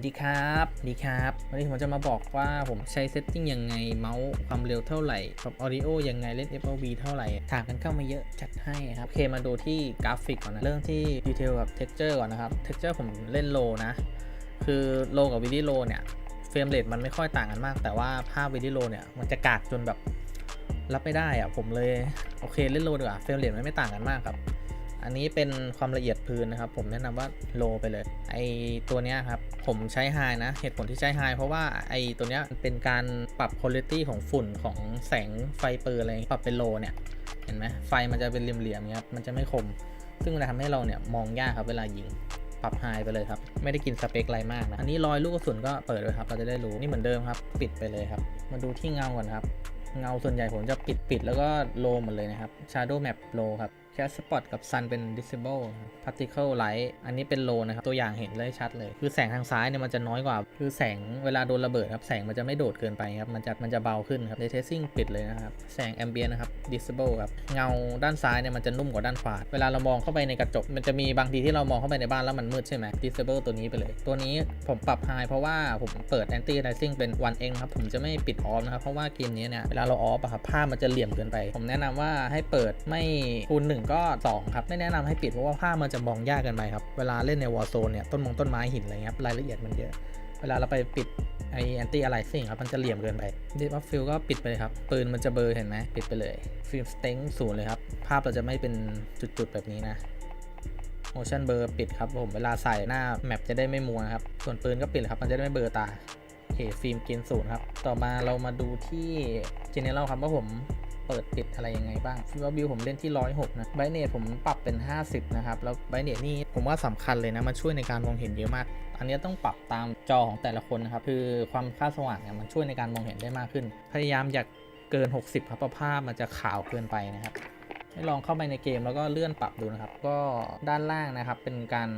วัสดีครับสวัสดีครับ วันนี้ผมจะมาบอกว่าผมใช้เซตติ้งยังไง เมาส์ความเร็วเท่าไหร่ปรับออดิโอยังไง เล่น FLV เท่าไหร่ ถามกันเข้ามาเยอะจัดให้ครับ โอเค มาดูที่กราฟิกก่อนนะ เรื่องที่ดีเทลกับ texture ก่อนนะครับ texture ผมเล่นโลนะ คือโลกับวิดีโลเนี่ย เฟรมเรทมันไม่ค่อยต่างกันมาก แต่ว่าภาพวิดีโลเนี่ย มันจะกากจนแบบรับไม่ได้อะผมเลย โอเค เล่นโลดีกว่า เฟรมเรทมันไม่ต่างกันมากครับ อันนี้เป็นความละเอียดพื้นนะครับ ผมแนะนำว่าโลไปเลย ไอตัวเนี้ยครับ ผมใช้ไฮนะ เหตุผลที่ใช้ไฮเพราะว่าไอตัวเนี้ยเป็นการปรับคุณภาพของฝุ่นของแสงไฟปืนอะไรปรับเป็นโลเนี่ย เห็นไหมไฟมันจะเป็นเหลี่ยมๆเนี้ยครับ มันจะไม่คม ซึ่งมันจะทำให้เราเนี่ยมองยากครับเวลายิงปรับไฮไปเลยครับ ไม่ได้กินสเปคอะไรมากนะ อันนี้รอยลูกกระสุนก็เปิดเลยครับ เราจะได้รู้ นี่เหมือนเดิมครับ ปิดไปเลยครับ มาดูที่เงาก่อนครับ เงาส่วนใหญ่ผมจะปิดปิดแล้วก็โลหมดเลยนะครับ Shadow Map Low ครับ Cat Spot กับ Sun เป็น Disable Particle Light อันนี้เป็น Low นะครับ ตัวอย่างเห็นเลยชัดเลย คือแสงทางซ้ายเนี่ยมันจะน้อยกว่า คือแสงเวลาโดนระเบิดครับ แสงมันจะไม่โดดเกินไปครับ มันจะมันจะเบาขึ้นครับ Ray Tracing ปิดเลยนะครับ แสง Ambient นะครับ Disable ครับ เงาด้านซ้ายเนี่ยมันจะนุ่มกว่าด้านขวา เวลาเรามองเข้าไปในกระจก มันจะมีบางทีที่เรามองเข้าไปในบ้านแล้วมันมืดใช่ไหม Disable ตัวนี้ไปเลย ตัวนี้ผมปรับ High เพราะว่าผมเปิด Anti Aliasing เป็น1 x ครับ ผมจะไม่ปิด Off นะครับ เพราะว่าเกมนี้เนี่ย เวลาเรา Off อะครับภาพมันจะเหลี่ยมเกินไป ผมแนะนำว่าให้เปิดไม่คูณ1ก็ 2 ครับ ไม่แนะนำให้ปิดเพราะว่าภาพมันจะมองยากกินไปครับ เวลาเล่นใน Warzone เนี่ยต้นมงต้นไม้หินอะไรเงี้ยครับรายละเอียดมันเยอะ เวลาเราไปปิดไอแอนตี้อะไรสิ่งครับ มันจะเหลี่ยมเกินไปดิฟฟิลก็ปิดไปเลยครับ ปืนมันจะเบลอเห็นไหมปิดไปเลยฟิล์มสเต็งศูนย์เลยครับ ภาพเราจะไม่เป็นจุดๆแบบนี้นะ motion blur ปิดครับผมเวลาใส่หน้าแมปจะได้ไม่มัวครับ ส่วนปืนก็ปิดเลยครับมันจะได้ไม่เบลอตาโอเคฟิล์มกินศูนย์ครับ ต่อมาเรามาดูที่ general ครับว่าผม เปิดปิดอะไรยังไงบ้างฟิลบิวผมเล่นที่ 106 นะไบเนตผมปรับเป็น 50 นะครับ แล้วไบเนตนี่ผมว่าสำคัญเลยนะ มันช่วยในการมองเห็นเยอะมาก อันนี้ต้องปรับตามจอของแต่ละคนนะครับ คือความค่าสว่างเนี่ยมันช่วยในการมองเห็นได้มากขึ้น พยายามอย่าเกิน 60 ครับเพราะภาพมันจะขาวเกินไปนะครับให้ลองเข้าไปในเกมแล้วก็เลื่อนปรับดูนะครับ ก็ด้านล่างนะครับเป็นการ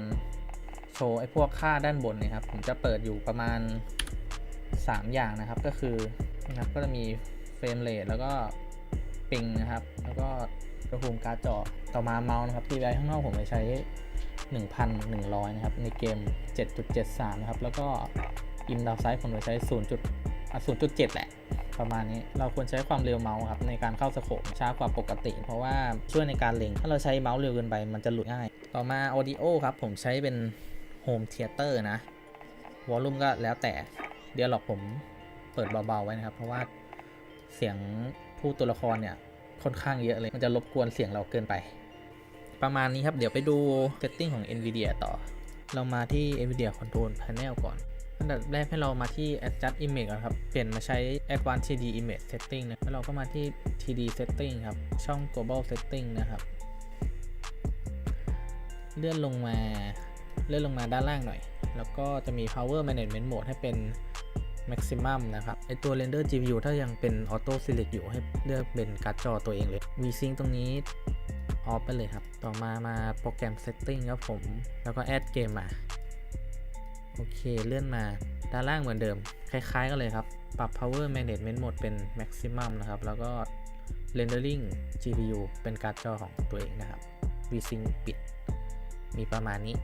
โชว์ไอ้พวกค่าด้านบนนะครับ ผมจะเปิดอยู่ประมาณ 3 อย่างนะครับ ก็คือนะครับก็จะมีเฟรมเรทแล้วก็ ปิงนะครับ แล้วก็อุณหภูมิการ์ดจอต่อมาเมาส์นะครับที่ไว้ข้างนอกผมไปใช้ 1,100 นะครับ ในเกม 7.73 นะครับ แล้วก็อินดาวไซด์ผมจะใช้ 0. จุดอะ0.7 แหละ ประมาณนี้ เราควรใช้ความเร็วเมาส์ครับ ในการเข้าสโคปช้ากว่าปกติ เพราะว่าช่วยในการเล็ง ถ้าเราใช้เมาส์เร็วเกินไป มันจะหลุดง่าย ต่อมา Audio ครับ ผมใช้เป็น Home Theater นะวอลลุ่มก็แล้วแต่เดี๋ยวหรอกผมเปิดเบาๆไว้นะครับ เพราะว่า เสียงผู้ตัวละครเนี่ยค่อนข้างเยอะเลย มันจะรบกวนเสียงเราเกินไป ประมาณนี้ครับ เดี๋ยวไปดู setting ของ NVIDIA ต่อ เรามาที่ NVIDIA Control Panel ก่อน อันดับแรกให้เรามาที่ adjust image ครับ เปลี่ยนมาใช้ advanced 3D image setting นะแล้วเราก็มาที่ 3D setting ครับ ช่อง global setting นะครับ เลื่อนลงมา เลื่อนลงมาด้านล่างหน่อย แล้วก็จะมี power management mode ให้เป็น maximum นะครับไอตัว render GPU ถ้ายังเป็น auto select อยู่ให้เลือกเป็นการ์ดจอตัวเองเลย VSync ตรงนี้ออฟไปเลยครับ ต่อมามาโปรแกรม setting ครับผม แล้วก็ add เกมมา โอเคเลื่อนมา ด้านล่างเหมือนเดิม คล้ายๆกันเลยครับ ปรับ power management mode เป็น maximum นะครับ แล้วก็ rendering GPU เป็นการ์ดจอของตัวเองนะครับ VSync ปิด มีประมาณนี้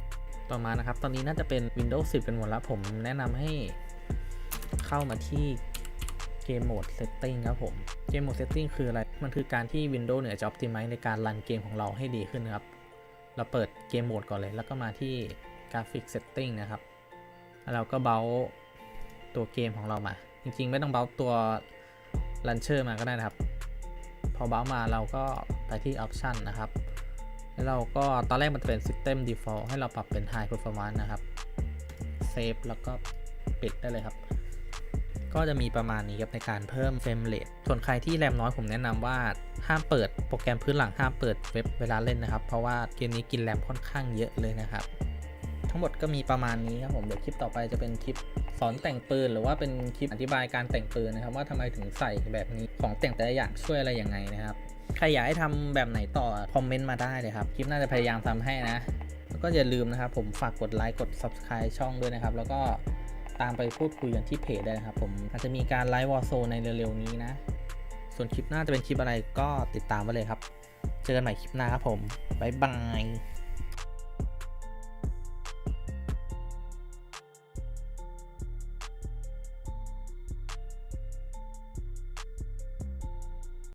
ต่อมานะครับ ตอนนี้น่าจะเป็น Windows 10 กันหมดแล้ว ผมแนะนำให้ เข้ามาที่เกมโหมด setting ครับผมเกมโหมด setting คืออะไร มันคือการที่ Windows เนี่ยจะ optimize ในการรันเกมของเราให้ดีขึ้นนะครับ เราเปิดเกมโหมดก่อนเลย แล้วก็มาที่ graphic setting นะครับ แล้วเราก็เบาตัวเกมของเรามา จริงๆ ไม่ต้องเบาตัว launcher มาก็ได้นะครับ พอเบามาเราก็ไปที่ option นะครับแล้วเราก็ตอนแรกมันเป็น system default ให้เราปรับเป็น high performance นะครับ save แล้วก็ปิดได้เลยครับ ก็จะมีประมาณนี้ครับในการเพิ่มเฟรมเรทส่วนใครที่แรมน้อยผมแนะนำว่าห้ามเปิดโปรแกรมพื้นหลังห้ามเปิดเว็บเวลาเล่นนะครับ เพราะว่าเกมนี้กินแรมค่อนข้างเยอะเลยนะครับ ทั้งหมดก็มีประมาณนี้ครับผมเดี๋ยวคลิปต่อไปจะเป็นคลิปสอนแต่งปืน หรือว่าเป็นคลิปอธิบายการแต่งปืนนะครับ ว่าทำไมถึงใส่แบบนี้ของแต่งแต่ละอย่างช่วยอะไรยังไงนะครับใครอยากให้ทำแบบไหนต่อคอมเมนต์มาได้เลยครับ คลิปน่าจะพยายามทำให้นะ แล้วก็อย่าลืมนะครับ ผมฝากกดไลค์กด subscribe ช่องด้วยนะครับ แล้วก็ ตามไปพูดคุยกันที่เพจได้นะครับผมอาจจะมีการไลฟ์วอร์โซในเร็วๆนี้นะ ส่วนคลิปหน้าจะเป็นคลิปอะไรก็ติดตามไว้เลยครับ เจอกันใหม่คลิปหน้าครับผมบ๊ายบาย